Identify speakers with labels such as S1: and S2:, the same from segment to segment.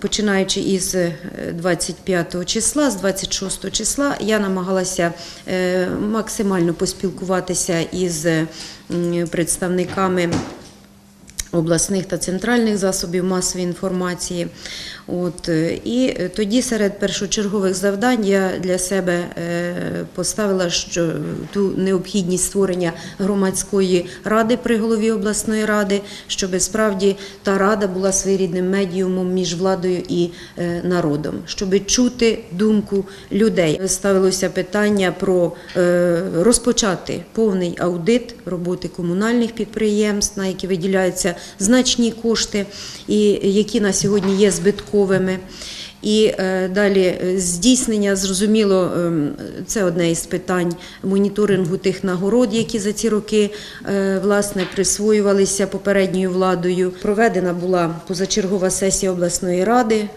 S1: починаючи із е, 25 числа, з 26 числа, я намагалася е, максимально поспілкуватися із представниками обласних та центральних засобів масової інформації. От, е, і е, тоді серед першочергових завдань я для себе е, поставила що ту необхідність створення громадської ради при голові обласної ради, щоб справді та рада була своєрідним медіумом між владою і народом, щоб чути думку людей. Ставилося питання про розпочати повний аудит роботи комунальних підприємств, на які виділяються значні кошти, і які на сьогодні є збитковими. І е, далі е, здійснення, зрозуміло, ем, це одне із питань моніторингу тих нагород, які за ці роки е, власне присвоювалися попередньою владою. Проведена була позачергова сесія обласної ради.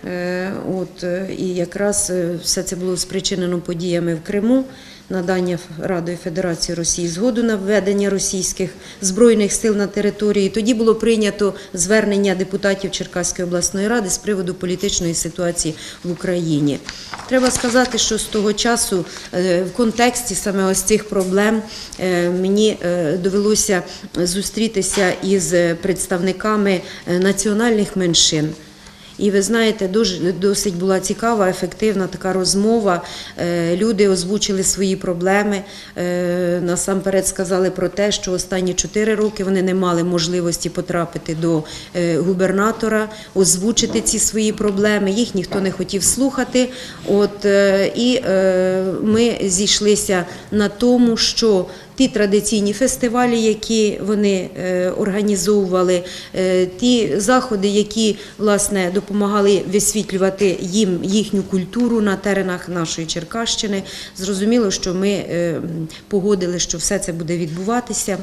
S1: От і якраз все це було спричинено подіями в Криму. Надання Радою Федерації Росії згоду на введення російських збройних сил на території. Тоді було прийнято звернення депутатів Черкаської обласної ради з приводу політичної ситуації в Україні. Треба сказати, що з того часу е, в контексті саме ось цих проблем е, мені е, довелося зустрітися із представниками національних меншин. І ви знаєте, дуже досить була цікава, ефективна така розмова. Е, Люди озвучили свої проблеми. Е, Насамперед сказали про те, що останні чотири роки вони не мали можливості потрапити до е, губернатора, озвучити ці свої проблеми. Їх ніхто не хотів слухати. От і ми зійшлися на тому, що ті традиційні фестивалі, які вони е, організовували, е, ті заходи, які власне допомагали висвітлювати їм їхню культуру на теренах нашої Черкащини. Зрозуміло, що ми е, погодили, що все це буде відбуватися.